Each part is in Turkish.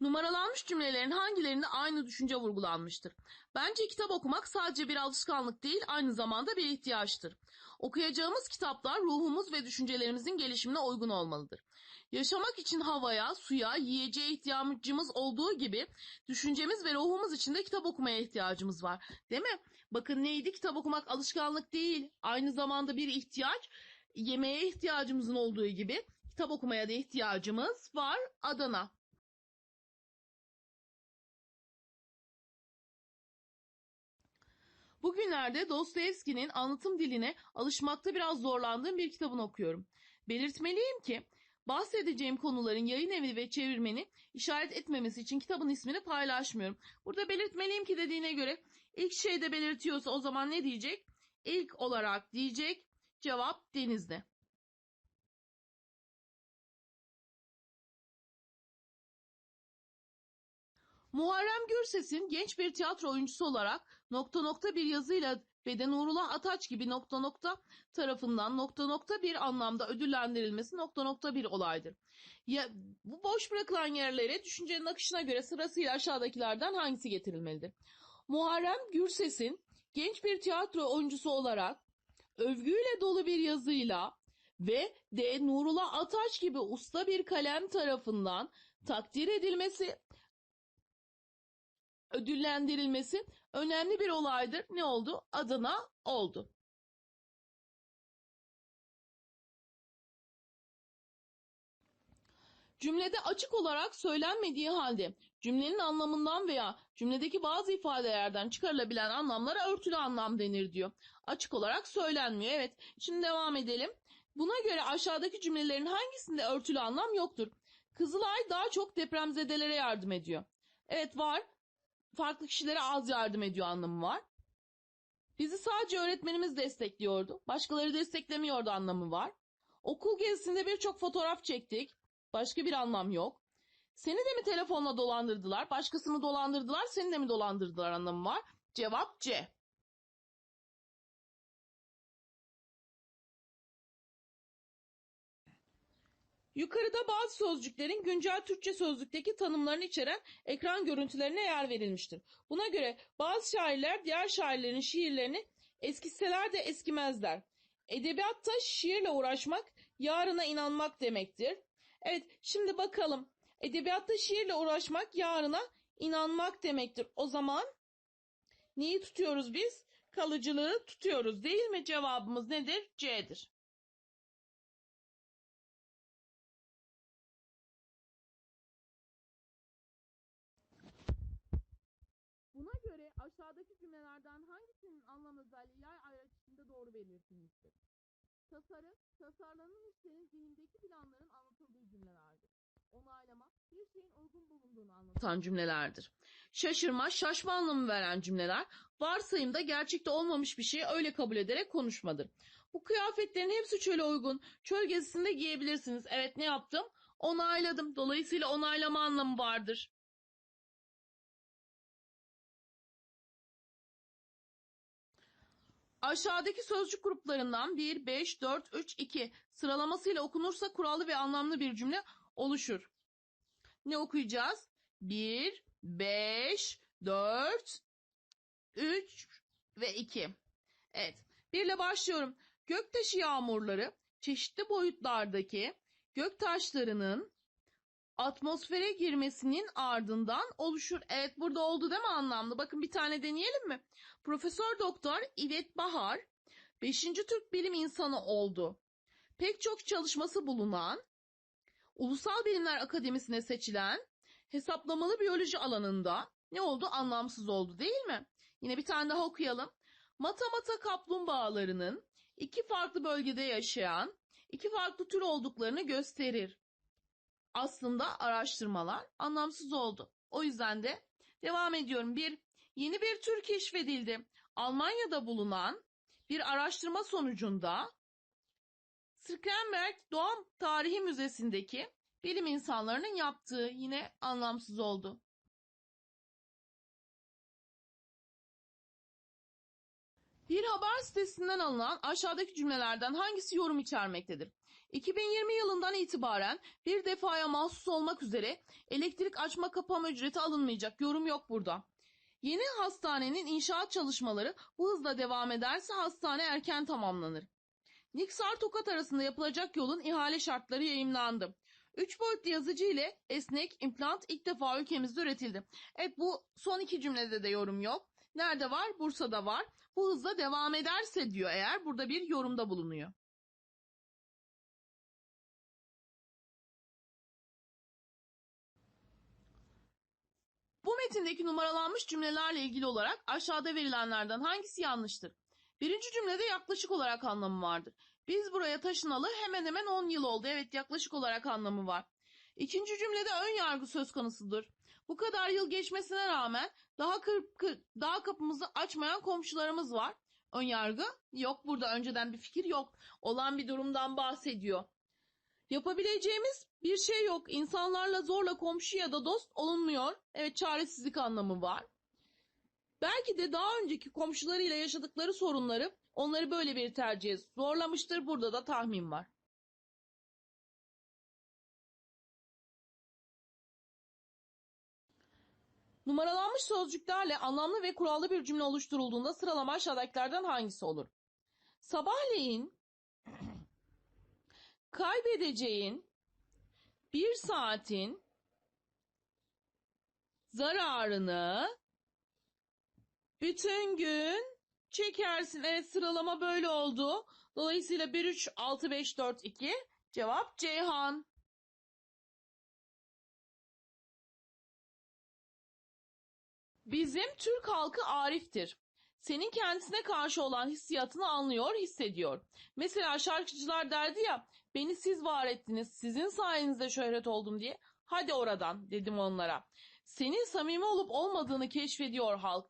Numaralanmış cümlelerin hangilerinde aynı düşünce vurgulanmıştır? Bence kitap okumak sadece bir alışkanlık değil, aynı zamanda bir ihtiyaçtır. Okuyacağımız kitaplar ruhumuz ve düşüncelerimizin gelişimine uygun olmalıdır. Yaşamak için havaya, suya, yiyeceğe ihtiyacımız olduğu gibi düşüncemiz ve ruhumuz için de kitap okumaya ihtiyacımız var. Değil mi? Bakın neydi? Kitap okumak alışkanlık değil, aynı zamanda bir ihtiyaç. Yemeğe ihtiyacımızın olduğu gibi kitap okumaya da ihtiyacımız var. Adana. Bugünlerde Dostoyevski'nin anlatım diline alışmakta biraz zorlandığım bir kitabını okuyorum. Belirtmeliyim ki bahsedeceğim konuların yayın evi ve çevirmeni işaret etmemesi için kitabın ismini paylaşmıyorum. Burada belirtmeliyim ki dediğine göre ilk şeyde belirtiyorsa o zaman ne diyecek? İlk olarak diyecek cevap denizde. Muharrem Gürses'in genç bir tiyatro oyuncusu olarak nokta nokta bir yazıyla ve de Nurullah Ataç gibi nokta nokta tarafından nokta nokta bir anlamda ödüllendirilmesi nokta nokta bir olaydır. Ya, bu boş bırakılan yerlere düşüncenin akışına göre sırasıyla aşağıdakilerden hangisi getirilmelidir? Muharrem Gürses'in genç bir tiyatro oyuncusu olarak övgüyle dolu bir yazıyla ve de Nurullah Ataç gibi usta bir kalem tarafından takdir edilmesi ödüllendirilmesi önemli bir olaydır. Ne oldu? Adana oldu. Cümlede açık olarak söylenmediği halde cümlenin anlamından veya cümledeki bazı ifadelerden çıkarılabilen anlamlara örtülü anlam denir diyor. Açık olarak söylenmiyor. Evet. Şimdi devam edelim. Buna göre aşağıdaki cümlelerin hangisinde örtülü anlam yoktur? Kızılay daha çok depremzedelere yardım ediyor. Evet var farklı kişilere az yardım ediyor anlamı var. Bizi sadece öğretmenimiz destekliyordu. Başkaları desteklemiyordu anlamı var. Okul gezisinde birçok fotoğraf çektik. Başka bir anlam yok. Seni de mi telefonla dolandırdılar? Başkasını dolandırdılar, seni de mi dolandırdılar anlamı var. Cevap C. Yukarıda bazı sözcüklerin güncel Türkçe sözlükteki tanımlarını içeren ekran görüntülerine yer verilmiştir. Buna göre bazı şairler diğer şairlerin şiirlerini eskiseler de eskimezler. Edebiyatta şiirle uğraşmak yarına inanmak demektir. Evet şimdi bakalım. Edebiyatta şiirle uğraşmak yarına inanmak demektir. O zaman neyi tutuyoruz biz? Kalıcılığı tutuyoruz değil mi? Cevabımız nedir? C'dir. Aşağıdaki cümlelerden hangisinin anlam özelliği yer ayrışında doğru belirtilmiştir? Tasarı, tasarlanan listenin zihindeki planların anlatıldığı cümlelerdir. Onaylama, bir şeyin uygun bulunduğunu anlatan cümlelerdir. Şaşırma, şaşma anlamı veren cümleler, varsayımda gerçekte olmamış bir şeyi öyle kabul ederek konuşmadır. Bu kıyafetlerin hepsi çöle uygun. Çöl gezisinde giyebilirsiniz. Evet ne yaptım? Onayladım. Dolayısıyla onaylama anlamı vardır. Aşağıdaki sözcük gruplarından 1, 5, 4, 3, 2 sıralamasıyla okunursa kurallı ve anlamlı bir cümle oluşur. Ne okuyacağız? 1, 5, 4, 3 ve 2. Evet. 1 ile başlıyorum. Göktaşı yağmurları çeşitli boyutlardaki göktaşlarının atmosfere girmesinin ardından oluşur. Evet burada oldu değil mi anlamlı? Bakın bir tane deneyelim mi? Profesör Doktor İvet Bahar 5. Türk Bilim İnsanı oldu. Pek çok çalışması bulunan Ulusal Bilimler Akademisi'ne seçilen hesaplamalı biyoloji alanında ne oldu? Anlamsız oldu değil mi? Yine bir tane daha okuyalım. Matamata kaplumbağalarının iki farklı bölgede yaşayan iki farklı tür olduklarını gösterir. Aslında araştırmalar anlamsız oldu. O yüzden de devam ediyorum. Bir, yeni bir tür keşfedildi. Almanya'da bulunan bir araştırma sonucunda Skrenberg Doğa Tarihi Müzesi'ndeki bilim insanlarının yaptığı yine anlamsız oldu. Bir haber sitesinden alınan aşağıdaki cümlelerden hangisi yorum içermektedir? 2020 yılından itibaren bir defaya mahsus olmak üzere elektrik açma kapama ücreti alınmayacak. Yorum yok burada. Yeni hastanenin inşaat çalışmaları bu hızla devam ederse hastane erken tamamlanır. Niksar Tokat arasında yapılacak yolun ihale şartları yayımlandı. 3 boyutlu yazıcı ile esnek implant ilk defa ülkemizde üretildi. Evet bu son iki cümlede de yorum yok. Nerede var? Bursa'da var. Bu hızla devam ederse diyor eğer burada bir yorumda bulunuyor. Metindeki numaralanmış cümlelerle ilgili olarak aşağıda verilenlerden hangisi yanlıştır? Birinci cümlede yaklaşık olarak anlamı vardır. Biz buraya taşınalı hemen hemen 10 yıl oldu. Evet yaklaşık olarak anlamı var. İkinci cümlede ön yargı söz konusudur. Bu kadar yıl geçmesine rağmen daha, kır, kır- daha kapımızı açmayan komşularımız var. Ön yargı yok burada önceden bir fikir yok. Olan bir durumdan bahsediyor. Yapabileceğimiz bir şey yok. İnsanlarla zorla komşu ya da dost olunmuyor. Evet çaresizlik anlamı var. Belki de daha önceki komşularıyla yaşadıkları sorunları onları böyle bir tercihe zorlamıştır. Burada da tahmin var. Numaralanmış sözcüklerle anlamlı ve kurallı bir cümle oluşturulduğunda sıralama aşağıdakilerden hangisi olur? Sabahleyin kaybedeceğin bir saatin zararını bütün gün çekersin. Evet sıralama böyle oldu. Dolayısıyla 1, 3, 6, 5, 4, 2. Cevap Ceyhan. Bizim Türk halkı ariftir. Senin kendisine karşı olan hissiyatını anlıyor, hissediyor. Mesela şarkıcılar derdi ya, beni siz var ettiniz, sizin sayenizde şöhret oldum diye. Hadi oradan dedim onlara. Senin samimi olup olmadığını keşfediyor halk.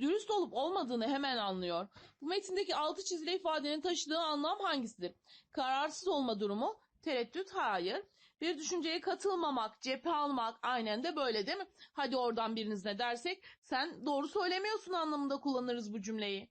Dürüst olup olmadığını hemen anlıyor. Bu metindeki altı çizili ifadenin taşıdığı anlam hangisidir? Kararsız olma durumu, tereddüt hayır. Bir düşünceye katılmamak, cephe almak aynen de böyle değil mi? Hadi oradan biriniz ne dersek sen doğru söylemiyorsun anlamında kullanırız bu cümleyi.